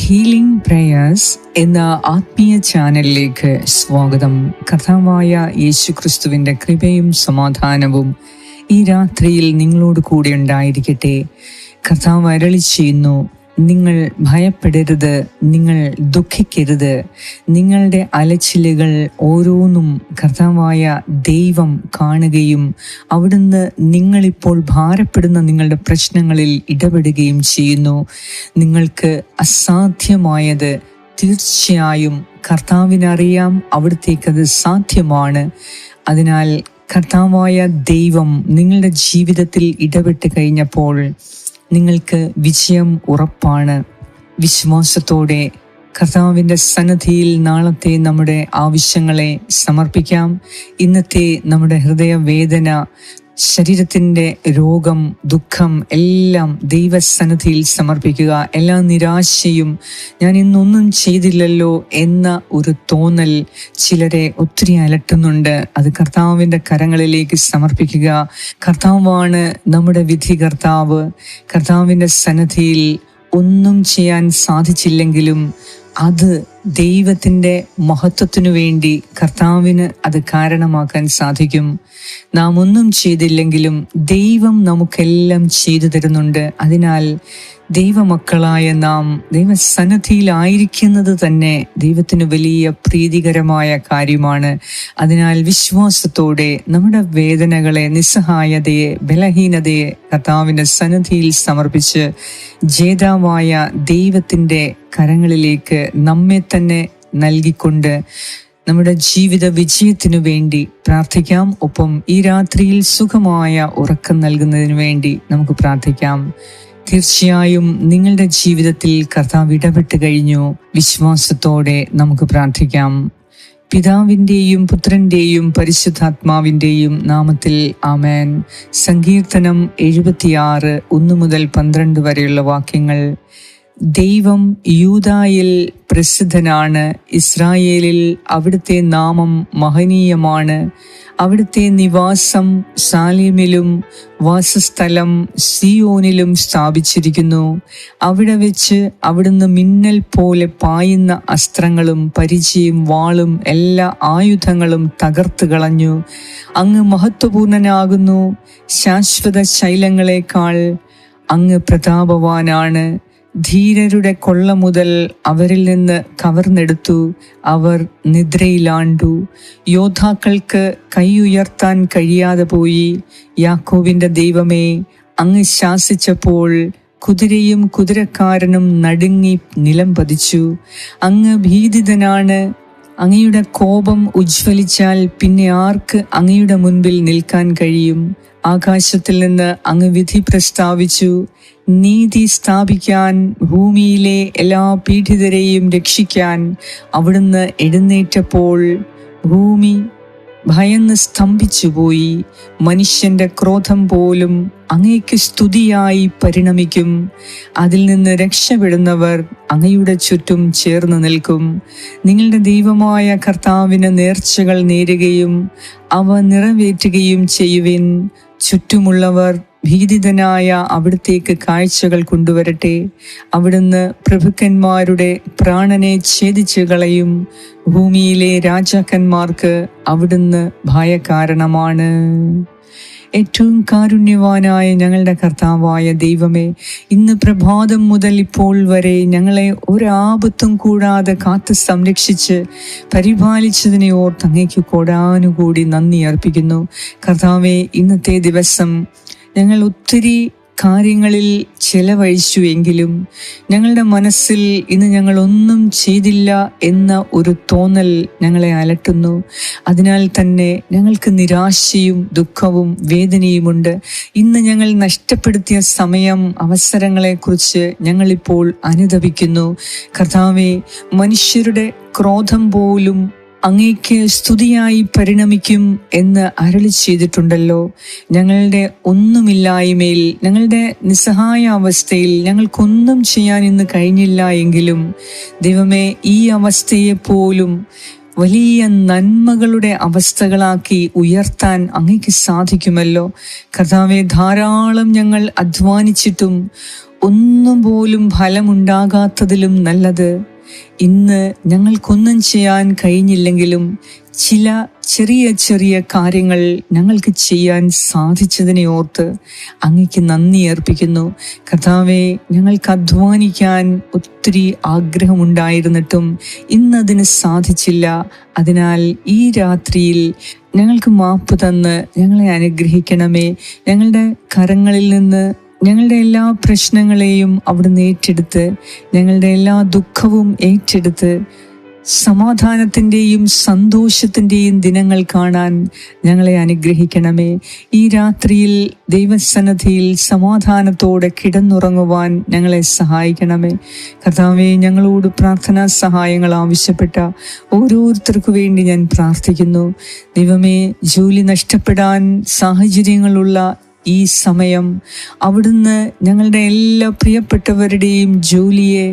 Healing prayers എന്ന ആത്മീയ ചാനലിലേക്ക് സ്വാഗതം. കഥാവായ യേശു ക്രിസ്തുവിന്റെ കൃപയും സമാധാനവും ഈ രാത്രിയിൽ നിങ്ങളോട് കൂടെ ഉണ്ടായിരിക്കട്ടെ. കർത്താവ് അരളി ചെയ്യുന്നു. നിങ്ങൾ ഭയപ്പെടരുത് നിങ്ങൾ ദുഃഖിക്കരുത്. നിങ്ങളുടെ അലച്ചിലുകൾ ഓരോന്നും കർത്താവായ ദൈവം കാണുകയും അവിടുന്ന് നിങ്ങളിപ്പോൾ ഭാരപ്പെടുന്ന നിങ്ങളുടെ പ്രശ്നങ്ങളിൽ ഇടപെടുകയും ചെയ്യുന്നു. നിങ്ങൾക്ക് അസാധ്യമായത് തീർച്ചയായും കർത്താവിനറിയാം അവിടത്തേക്കത് സാധ്യമാണ്. അതിനാൽ കർത്താവായ ദൈവം നിങ്ങളുടെ ജീവിതത്തിൽ ഇടപെട്ട് കഴിഞ്ഞപ്പോൾ നിങ്ങൾക്ക് വിജയം ഉറപ്പാണ്. വിശ്വാസത്തോടെ കർത്താവിന്റെ സന്നദ്ധിയിൽ നാളത്തെ നമ്മുടെ ആവശ്യങ്ങളെ സമർപ്പിക്കാം. ഇന്നത്തെ നമ്മുടെ ഹൃദയവേദന ശരീരത്തിന്റെ രോഗം ദുഃഖം എല്ലാം ദൈവസന്നിധിയിൽ സമർപ്പിക്കുക. എല്ലാ നിരാശയും ഞാൻ ഇന്നൊന്നും ചെയ്തില്ലല്ലോ എന്ന ഒരു തോന്നൽ ചിലരെ ഒത്തിരി അലട്ടുന്നുണ്ട്. അത് കർത്താവിന്റെ കരങ്ങളിലേക്ക് സമർപ്പിക്കുക. കർത്താവാണ് നമ്മുടെ വിധി കർത്താവ്. കർത്താവിന്റെ സന്നിധിയിൽ ഒന്നും ചെയ്യാൻ സാധിച്ചില്ലെങ്കിലും അത് ദൈവത്തിന്റെ മഹത്വത്തിനു വേണ്ടി കർത്താവിന് അത് കാരണമാക്കാൻ സാധിക്കും. നാം ഒന്നും ചെയ്തില്ലെങ്കിലും ദൈവം നമുക്കെല്ലാം ചെയ്തു തരുന്നുണ്ട്. അതിനാൽ ദൈവമക്കളായ നാം ദൈവസന്നദ്ധിയിലായിരിക്കുന്നത് തന്നെ ദൈവത്തിന് വലിയ പ്രീതികരമായ കാര്യമാണ്. അതിനാൽ വിശ്വാസത്തോടെ നമ്മുടെ വേദനകളെ നിസ്സഹായതയെ ബലഹീനതയെ കർത്താവിന്റെ സന്നദ്ധിയിൽ സമർപ്പിച്ച് ജേതാവായ ദൈവത്തിന്റെ കരങ്ങളിലേക്ക് നമ്മെ തന്നെ നൽകിക്കൊണ്ട് നമ്മുടെ ജീവിത വിജയത്തിനു വേണ്ടി പ്രാർത്ഥിക്കാം. ഒപ്പം ഈ രാത്രിയിൽ സുഖമായ ഉറക്കം നൽകുന്നതിനു വേണ്ടി നമുക്ക് പ്രാർത്ഥിക്കാം. തീർച്ചയായും നിങ്ങളുടെ ജീവിതത്തിൽ കർത്താവ് ഇടപെട്ട് കഴിഞ്ഞു. വിശ്വാസത്തോടെ നമുക്ക് പ്രാർത്ഥിക്കാം. പിതാവിന്റെയും പുത്രന്റെയും പരിശുദ്ധാത്മാവിന്റെയും നാമത്തിൽ ആമേൻ. സങ്കീർത്തനം എഴുപത്തിയാറ് ഒന്ന് മുതൽ പന്ത്രണ്ട് വരെയുള്ള വാക്യങ്ങൾ. ദൈവം യൂതായിൽ പ്രസിദ്ധനാണ്. ഇസ്രായേലിൽ അവിടുത്തെ നാമം മഹനീയമാണ്. അവിടുത്തെ നിവാസം സാലിമിലും വാസസ്ഥലം സിയോനിലും സ്ഥാപിച്ചിരിക്കുന്നു. അവിടെ വെച്ച് അവിടുന്ന് മിന്നൽ പോലെ പായുന്ന അസ്ത്രങ്ങളും പരിചയം വാളും എല്ലാ ആയുധങ്ങളും തകർത്ത് കളഞ്ഞു. അങ്ങ് മഹത്വപൂർണനാകുന്നു. ശാശ്വത ശൈലങ്ങളെക്കാൾ അങ്ങ് പ്രതാപവാനാണ്. ധീരരുടെ കൊള്ള മുതൽ അവരിൽ നിന്ന് കവർന്നെടുത്തു. അവർ നിദ്രയിലാണ്ടു. യോദ്ധാക്കൾക്ക് കൈയുയർത്താൻ കഴിയാതെ പോയി. യാക്കോവിന്റെ ദൈവമേ അങ്ങ് ശാസിച്ചപ്പോൾ കുതിരയും കുതിരക്കാരനും നടുങ്ങി നിലം പതിച്ചു. അങ്ങ് ഭീതിതനാണ്. അങ്ങയുടെ കോപം ഉജ്ജ്വലിച്ചാൽ പിന്നെ ആർക്ക് അങ്ങയുടെ മുൻപിൽ നിൽക്കാൻ കഴിയും? ആകാശത്തിൽ നിന്ന് അങ്ങ് വിധി പ്രസ്താവിച്ചു. നീതി സ്ഥാപിക്കാൻ ഭൂമിയിലെ എല്ലാ പീഡിതരെയും രക്ഷിക്കാൻ അവിടുന്ന് എഴുന്നേറ്റപ്പോൾ ഭൂമി ഭയന്ന് സ്തംഭിച്ചുപോയി. മനുഷ്യന്റെ ക്രോധം പോലും അങ്ങയ്ക്ക് സ്തുതിയായി പരിണമിക്കും. അതിൽ നിന്ന് രക്ഷപ്പെടുന്നവർ അങ്ങയുടെ ചുറ്റും ചേർന്ന് നിൽക്കും. നിങ്ങളുടെ ദൈവമായ കർത്താവിന് നേർച്ചകൾ നേരുകയും അവ നിറവേറ്റുകയും ചെയ്യുവിൻ. ചുറ്റുമുള്ളവർ ഭീതിതനായ അവിടത്തേക്ക് കാഴ്ചകൾ കൊണ്ടുവരട്ടെ. അവിടുന്ന് പ്രഭുക്കന്മാരുടെ പ്രാണനെ ഛേദിച്ച് കളയും. ഭൂമിയിലെ രാജാക്കന്മാർക്ക് അവിടുന്ന് ഭയകാരണമാണ്. ഏറ്റവും കാരുണ്യവാനായ ഞങ്ങളുടെ കർത്താവായ ദൈവമേ ഇന്ന് പ്രഭാതം മുതൽ ഇപ്പോൾ വരെ ഞങ്ങളെ ഒരാപത്തും കൂടാതെ കാത്ത് സംരക്ഷിച്ച് പരിപാലിച്ചതിനെ ഓർത്ത് കൊടാനുകൂടി നന്ദി അർപ്പിക്കുന്നു. കർത്താവെ ഇന്നത്തെ ദിവസം ഞങ്ങൾ ഒത്തിരി കാര്യങ്ങളിൽ ചെലവഴിച്ചു എങ്കിലും ഞങ്ങളുടെ മനസ്സിൽ ഇന്ന് ഞങ്ങൾ ഒന്നും ചെയ്തില്ല എന്ന ഒരു തോന്നൽ ഞങ്ങളെ അലട്ടുന്നു. അതിനാൽ തന്നെ ഞങ്ങൾക്ക് നിരാശയും ദുഃഖവും വേദനയുമുണ്ട്. ഇന്ന് ഞങ്ങൾ നഷ്ടപ്പെടുത്തിയ സമയം അവസരങ്ങളെക്കുറിച്ച് ഞങ്ങളിപ്പോൾ അനുദപിക്കുന്നു. കർത്താവെ മനുഷ്യരുടെ ക്രോധം പോലും അങ്ങേക്ക് സ്തുതിയായി പരിണമിക്കും എന്ന് അരളി ചെയ്തിട്ടുണ്ടല്ലോ. ഞങ്ങളുടെ ഒന്നുമില്ലായ്മയിൽ ഞങ്ങളുടെ നിസ്സഹായ അവസ്ഥയിൽ ഞങ്ങൾക്കൊന്നും ചെയ്യാൻ ഇന്ന് കഴിഞ്ഞില്ല എങ്കിലും ദൈവമേ ഈ അവസ്ഥയെ പോലും വലിയ നന്മകളുടെ അവസ്ഥകളാക്കി ഉയർത്താൻ അങ്ങേക്ക് സാധിക്കുമല്ലോ. കർത്താവെ ധാരാളം ഞങ്ങൾ അധ്വാനിച്ചിട്ടും ഒന്നും പോലും ഫലമുണ്ടാകാത്തതിലും നല്ലത് ഇന്ന് ഞങ്ങൾക്കൊന്നും ചെയ്യാൻ കഴിഞ്ഞില്ലെങ്കിലും ചില ചെറിയ ചെറിയ കാര്യങ്ങൾ ഞങ്ങൾക്ക് ചെയ്യാൻ സാധിച്ചതിനെ ഓർത്ത് അങ്ങയ്ക്ക് നന്ദി അർപ്പിക്കുന്നു. കർത്താവെ ഞങ്ങൾക്ക് അധ്വാനിക്കാൻ ഒത്തിരി ആഗ്രഹമുണ്ടായിരുന്നിട്ടും ഇന്നതിന് സാധിച്ചില്ല. അതിനാൽ ഈ രാത്രിയിൽ ഞങ്ങൾക്ക് മാപ്പ് തന്ന് ഞങ്ങളെ അനുഗ്രഹിക്കണമേ. ഞങ്ങളുടെ കരങ്ങളിൽ നിന്ന് ഞങ്ങളുടെ എല്ലാ പ്രശ്നങ്ങളെയും അവിടുന്ന് ഏറ്റെടുത്ത് ഞങ്ങളുടെ എല്ലാ ദുഃഖവും ഏറ്റെടുത്ത് സമാധാനത്തിന്റെയും സന്തോഷത്തിന്റെയും ദിനങ്ങൾ കാണാൻ ഞങ്ങളെ അനുഗ്രഹിക്കണമേ. ഈ രാത്രിയിൽ ദൈവസന്നദ്ധിയിൽ സമാധാനത്തോടെ കിടന്നുറങ്ങുവാൻ ഞങ്ങളെ സഹായിക്കണമേ. കർത്താവെ ഞങ്ങളോട് പ്രാർത്ഥനാ സഹായങ്ങൾ ആവശ്യപ്പെട്ട ഓരോരുത്തർക്കു വേണ്ടി ഞാൻ പ്രാർത്ഥിക്കുന്നു. ദൈവമേ ജോലി നഷ്ടപ്പെടാൻ സാഹചര്യങ്ങളുള്ള ഈ സമയം അവിടുന്ന് ഞങ്ങളുടെ എല്ലാ പ്രിയപ്പെട്ടവരുടെയും ജോലിയെ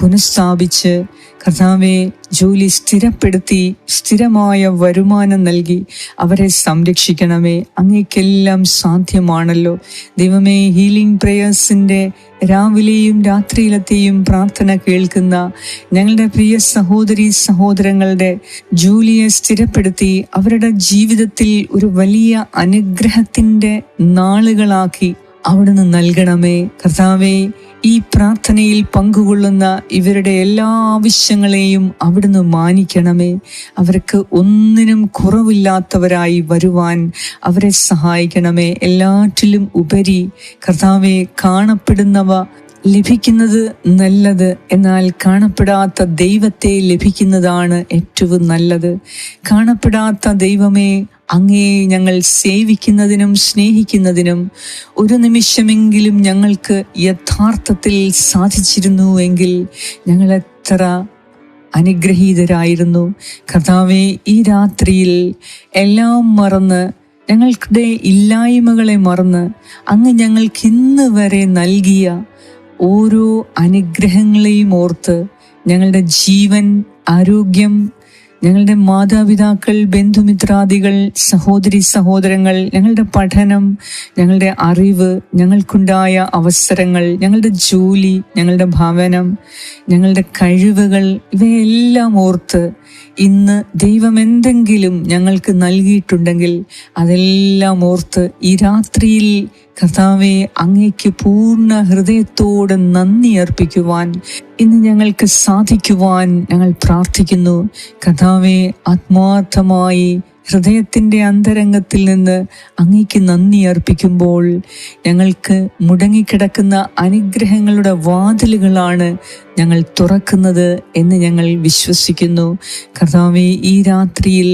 പുനഃസ്ഥാപിച്ച് കർത്താവെ ജോലി സ്ഥിരപ്പെടുത്തി സ്ഥിരമായ വരുമാനം നൽകി അവരെ സംരക്ഷിക്കണമേ. അങ്ങേക്കെല്ലാം സാധ്യമാണല്ലോ. ദൈവമേ ഹീലിംഗ് പ്രേയേഴ്സിന്റെ രാവിലെയും രാത്രിയിലത്തെയും പ്രാർത്ഥന കേൾക്കുന്ന ഞങ്ങളുടെ പ്രിയ സഹോദരി സഹോദരങ്ങളുടെ ജോലിയെ സ്ഥിരപ്പെടുത്തി അവരുടെ ജീവിതത്തിൽ ഒരു വലിയ അനുഗ്രഹത്തിന്റെ നാളുകളാക്കി അവിടുന്ന് നൽകണമേ. കർത്താവേ ഈ പ്രാർത്ഥനയിൽ പങ്കുകൊള്ളുന്ന ഇവരുടെ എല്ലാ ആവശ്യങ്ങളെയും അവിടുന്ന് മാനിക്കണമേ. അവർക്ക് ഒന്നിനും കുറവില്ലാത്തവരായി വരുവാൻ അവരെ സഹായിക്കണമേ. എല്ലാറ്റിലും ഉപരി കർത്താവെ കാണപ്പെടുന്നവ ലഭിക്കുന്നത് നല്ലത്. എന്നാൽ കാണപ്പെടാത്ത ദൈവത്തെ ലഭിക്കുന്നതാണ് ഏറ്റവും നല്ലത്. കാണപ്പെടാത്ത ദൈവമേ അങ്ങേ ഞങ്ങൾ സേവിക്കുന്നതിനും സ്നേഹിക്കുന്നതിനും ഒരു നിമിഷമെങ്കിലും ഞങ്ങൾക്ക് യഥാർത്ഥത്തിൽ സാധിച്ചിരുന്നു എങ്കിൽ ഞങ്ങൾ എത്ര അനുഗ്രഹീതരായിരുന്നു. കർത്താവെ ഈ രാത്രിയിൽ എല്ലാം മറന്ന് ഞങ്ങളുടെ ഇല്ലായ്മകളെ മറന്ന് അങ്ങ് ഞങ്ങൾക്ക് ഇന്ന് വരെ നൽകിയ ഓരോ അനുഗ്രഹങ്ങളെയും ഓർത്ത് ഞങ്ങളുടെ ജീവൻ ആരോഗ്യം ഞങ്ങളുടെ മാതാപിതാക്കൾ ബന്ധുമിത്രാദികൾ സഹോദരി സഹോദരങ്ങൾ ഞങ്ങളുടെ പഠനം ഞങ്ങളുടെ അറിവ് ഞങ്ങൾക്കുണ്ടായ അവസരങ്ങൾ ഞങ്ങളുടെ ജോലി ഞങ്ങളുടെ ഭവനം ഞങ്ങളുടെ കഴിവുകൾ ഇവയെല്ലാം ഓർത്ത് ഇന്ന് ദൈവം എന്തെങ്കിലും ഞങ്ങൾക്ക് നൽകിയിട്ടുണ്ടെങ്കിൽ അതെല്ലാം ഓർത്ത് ഈ രാത്രിയിൽ കർത്താവെ അങ്ങേക്ക് പൂർണ ഹൃദയത്തോടെ നന്ദി അർപ്പിക്കുവാൻ ഇന്ന് ഞങ്ങൾക്ക് സാധിക്കുവാൻ ഞങ്ങൾ പ്രാർത്ഥിക്കുന്നു. കർത്താവെ ആത്മാർത്ഥമായി ഹൃദയത്തിന്റെ അന്തരംഗത്തിൽ നിന്ന് അങ്ങേക്ക് നന്ദി അർപ്പിക്കുമ്പോൾ ഞങ്ങൾക്ക് മുടങ്ങിക്കിടക്കുന്ന അനുഗ്രഹങ്ങളുടെ വാതിലുകളാണ് ഞങ്ങൾ തുറക്കുന്നത് എന്ന് ഞങ്ങൾ വിശ്വസിക്കുന്നു. കർത്താവെ ഈ രാത്രിയിൽ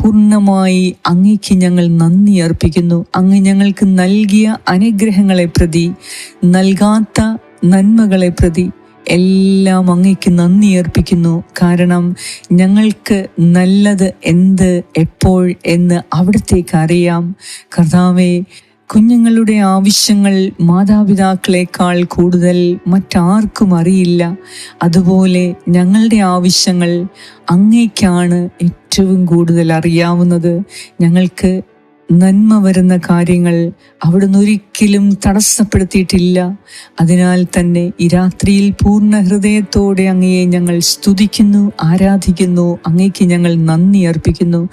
പൂർണമായി അങ്ങേക്ക് ഞങ്ങൾ നന്ദി അർപ്പിക്കുന്നു. അങ്ങ് ഞങ്ങൾക്ക് നൽകിയ അനുഗ്രഹങ്ങളെ പ്രതി നൽകാത്ത നന്മകളെ പ്രതി എല്ലാം അങ്ങയ്ക്ക് നന്ദി അർപ്പിക്കുന്നു. കാരണം ഞങ്ങൾക്ക് നല്ലത് എന്ത് എപ്പോൾ എന്ന് അവിടത്തേക്ക് അറിയാം. കർത്താവെ കുഞ്ഞുങ്ങളുടെ ആവശ്യങ്ങൾ മാതാപിതാക്കളെക്കാൾ കൂടുതൽ മറ്റാർക്കും അറിയില്ല. അതുപോലെ ഞങ്ങളുടെ ആവശ്യങ്ങൾ അങ്ങേക്കാണ് ഏറ്റവും കൂടുതൽ അറിയാവുന്നത്. ഞങ്ങൾക്ക് നന്മ വരുന്ന കാര്യങ്ങൾ അവിടുന്ന് ഒരിക്കലും തടസ്സപ്പെടുത്തിയിട്ടില്ല. അതിനാൽ തന്നെ ഈ രാത്രിയിൽ പൂർണ ഹൃദയത്തോടെ അങ്ങയെ ഞങ്ങൾ സ്തുതിക്കുന്നു ആരാധിക്കുന്നു അങ്ങേക്ക് ഞങ്ങൾ നന്ദി അർപ്പിക്കുന്നു.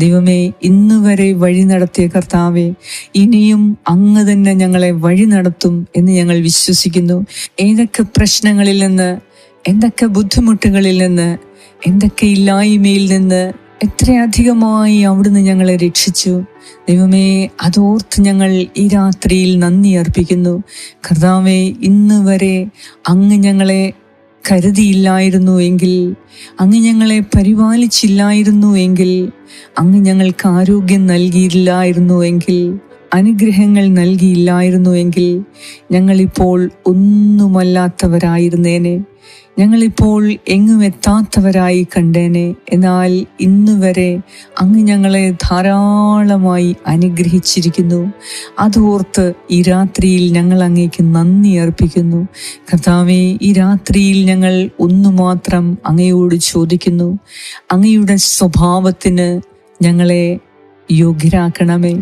ദൈവമേ ഇന്ന് വരെ വഴി നടത്തിയ കർത്താവെ ഇനിയും അങ്ങ് തന്നെ ഞങ്ങളെ വഴി നടത്തും എന്ന് ഞങ്ങൾ വിശ്വസിക്കുന്നു. ഏതൊക്കെ പ്രശ്നങ്ങളിൽ നിന്ന് എന്തൊക്കെ ബുദ്ധിമുട്ടുകളിൽ നിന്ന് എന്തൊക്കെ ഇല്ലായ്മയിൽ നിന്ന് എത്രയധികമായി അവിടുന്ന് ഞങ്ങളെ രക്ഷിച്ചു. ദൈവമേ അതോർത്ത് ഞങ്ങൾ ഈ രാത്രിയിൽ നന്ദി അർപ്പിക്കുന്നു. കർത്താവെ ഇന്ന് വരെ അങ്ങ് ഞങ്ങളെ കരുതിയില്ലായിരുന്നു എങ്കിൽ അങ്ങ് ഞങ്ങളെ പരിപാലിച്ചില്ലായിരുന്നു എങ്കിൽ അങ്ങ് ഞങ്ങൾക്ക് ആരോഗ്യം നൽകിയില്ലായിരുന്നു എങ്കിൽ അനുഗ്രഹങ്ങൾ നൽകിയില്ലായിരുന്നു എങ്കിൽ ഞങ്ങളിപ്പോൾ ഒന്നുമല്ലാത്തവരായിരുന്നേനെ. ഞങ്ങളിപ്പോൾ എങ്ങും എത്താത്തവരായി കണ്ടേനെ. എന്നാൽ ഇന്ന് വരെ അങ്ങ് ഞങ്ങളെ ധാരാളമായി അനുഗ്രഹിച്ചിരിക്കുന്നു. അതോർത്ത് ഈ രാത്രിയിൽ ഞങ്ങൾ അങ്ങേക്ക് നന്ദി അർപ്പിക്കുന്നു. കർത്താവെ ഈ രാത്രിയിൽ ഞങ്ങൾ ഒന്നു മാത്രം അങ്ങയോട് ചോദിക്കുന്നു. അങ്ങയുടെ സ്വഭാവത്തിന് ഞങ്ങളെ യോഗ്യരാക്കണമേ.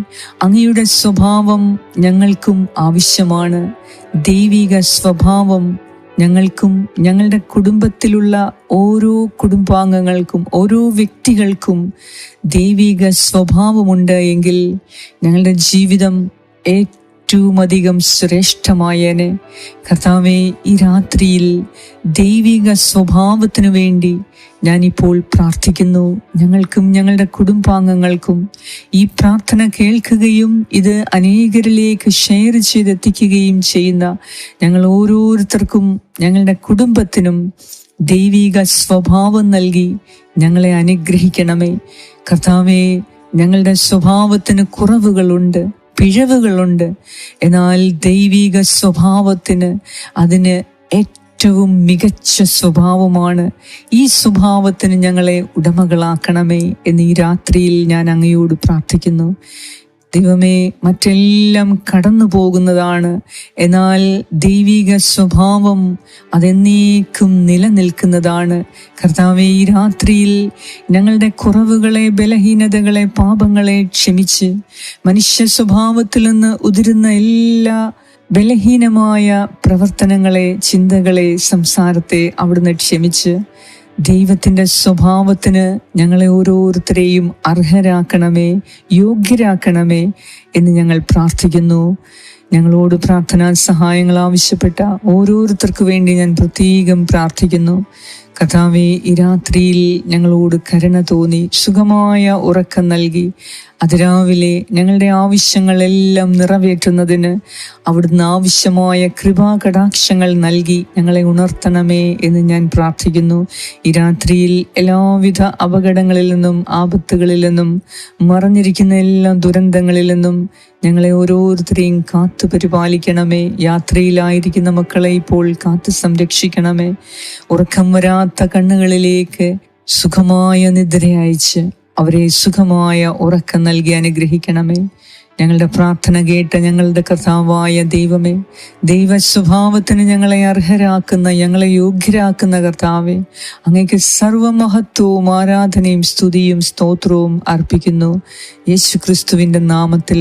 അങ്ങയുടെ സ്വഭാവം ഞങ്ങൾക്കും ആവശ്യമാണ്. ദൈവിക സ്വഭാവം ഞങ്ങൾക്കും ഞങ്ങളുടെ കുടുംബത്തിലുള്ള ഓരോ കുടുംബാംഗങ്ങൾക്കും ഓരോ വ്യക്തികൾക്കും ദൈവിക സ്വഭാവമുണ്ട് എങ്കിൽ ഞങ്ങളുടെ ജീവിതം ഏറ്റവും അധികം ശ്രേഷ്ഠമായേനെ. കർത്താവെ ഈ രാത്രിയിൽ ദൈവിക സ്വഭാവത്തിനു വേണ്ടി ഞാനിപ്പോൾ പ്രാർത്ഥിക്കുന്നു. ഞങ്ങൾക്കും ഞങ്ങളുടെ കുടുംബാംഗങ്ങൾക്കും ഈ പ്രാർത്ഥന കേൾക്കുകയും ഇത് അനേകരിലേക്ക് ഷെയർ ചെയ്തെത്തിക്കുകയും ചെയ്യുന്ന ഞങ്ങൾ ഓരോരുത്തർക്കും ഞങ്ങളുടെ കുടുംബത്തിനും ദൈവിക സ്വഭാവം നൽകി ഞങ്ങളെ അനുഗ്രഹിക്കണമേ. കർത്താവെ ഞങ്ങളുടെ സ്വഭാവത്തിന് കുറവുകളുണ്ട്. പിഴവുകളുണ്ട്. എന്നാൽ ദൈവിക സ്വഭാവത്തിന് അതിന് ഏറ്റവും മികച്ച സ്വഭാവമാണ്. ഈ സ്വഭാവത്തിന് ഞങ്ങളെ ഉടമകളാക്കണമേ എന്ന് ഈ രാത്രിയിൽ ഞാൻ അങ്ങയോട് പ്രാർത്ഥിക്കുന്നു. ദൈവമേ മറ്റെല്ലാം കടന്നു പോകുന്നതാണ് എന്നാൽ ദൈവിക സ്വഭാവം അതെന്നേക്കും നിലനിൽക്കുന്നതാണ്. കർത്താവെ ഈ രാത്രിയിൽ ഞങ്ങളുടെ കുറവുകളെ ബലഹീനതകളെ പാപങ്ങളെ ക്ഷമിച്ച് മനുഷ്യ സ്വഭാവത്തിൽ നിന്ന് ഉതിരുന്ന എല്ലാ ബലഹീനമായ പ്രവർത്തനങ്ങളെ ചിന്തകളെ സംസാരത്തെ അവിടുന്ന് ക്ഷമിച്ച് ദൈവത്തിന്റെ സ്വഭാവത്തിന് ഞങ്ങളെ ഓരോരുത്തരെയും അർഹരാക്കണമേ യോഗ്യരാക്കണമേ എന്ന് ഞങ്ങൾ പ്രാർത്ഥിക്കുന്നു. ഞങ്ങളോട് പ്രാർത്ഥനാ സഹായങ്ങൾ ആവശ്യപ്പെട്ട ഓരോരുത്തർക്ക് വേണ്ടി ഞാൻ പ്രത്യേകം പ്രാർത്ഥിക്കുന്നു. കഥാവെ ഈ രാത്രിയിൽ ഞങ്ങളോട് കരുണ തോന്നി സുഖമായ ഉറക്കം നൽകി. അതിരാവിലെ ഞങ്ങളുടെ ആവശ്യങ്ങളെല്ലാം നിറവേറ്റുന്നതിന് അവിടുന്ന് ആവശ്യമായ കൃപാകടാക്ഷങ്ങൾ നൽകി ഞങ്ങളെ ഉണർത്തണമേ എന്ന് ഞാൻ പ്രാർത്ഥിക്കുന്നു. ഈ രാത്രിയിൽ എല്ലാവിധ അപകടങ്ങളിൽ നിന്നും ആപത്തുകളിൽ നിന്നും മറഞ്ഞിരിക്കുന്ന എല്ലാ ദുരന്തങ്ങളിൽ നിന്നും ഞങ്ങളെ ഓരോരുത്തരെയും കാത്തു പരിപാലിക്കണമേ. യാത്രയിലായിരിക്കുന്ന മക്കളെ ഇപ്പോൾ കാത്തു സംരക്ഷിക്കണമേ. ഉറക്കം വരാത്ത കണ്ണുകളിലേക്ക് സുഖമായ നിദ്ര അയച്ച് അവരെ സുഖമായ ഉറക്കം നൽകി അനുഗ്രഹിക്കണമേ. ഞങ്ങളുടെ പ്രാർത്ഥന കേട്ട ഞങ്ങളുടെ കർത്താവായ ദൈവമേ ദൈവ സ്വഭാവത്തിന് ഞങ്ങളെ അർഹരാക്കുന്ന ഞങ്ങളെ യോഗ്യരാക്കുന്ന കർത്താവെ അങ്ങേക്ക് സർവമഹത്വവും ആരാധനയും സ്തുതിയും സ്തോത്രവും അർപ്പിക്കുന്നു. യേശു ക്രിസ്തുവിന്റെ നാമത്തിൽ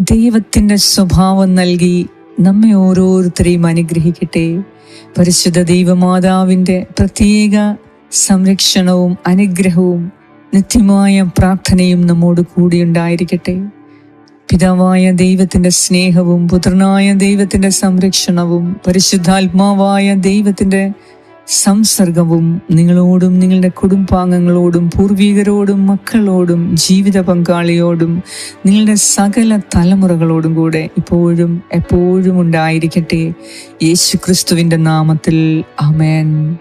ദൈവത്തിന്റെ സ്വഭാവം നൽകി നമ്മെ ഓരോരുത്തരെയും അനുഗ്രഹിക്കട്ടെ. പരിശുദ്ധ ദൈവമാതാവിന്റെ പ്രത്യേക സംരക്ഷണവും അനുഗ്രഹവും നിത്യമായ പ്രാർത്ഥനയും നമ്മോട് കൂടി ഉണ്ടായിരിക്കട്ടെ. പിതാവായ ദൈവത്തിന്റെ സ്നേഹവും പുത്രനായ ദൈവത്തിന്റെ സംരക്ഷണവും പരിശുദ്ധാത്മാവായ ദൈവത്തിന്റെ സംസർഗവും നിങ്ങളോടും നിങ്ങളുടെ കുടുംബാംഗങ്ങളോടും പൂർവികരോടും മക്കളോടും ജീവിത പങ്കാളിയോടും നിങ്ങളുടെ സകല തലമുറകളോടും കൂടെ ഇപ്പോഴും എപ്പോഴും ഉണ്ടായിരിക്കട്ടെ. യേശു ക്രിസ്തുവിന്റെ നാമത്തിൽ അമേൻ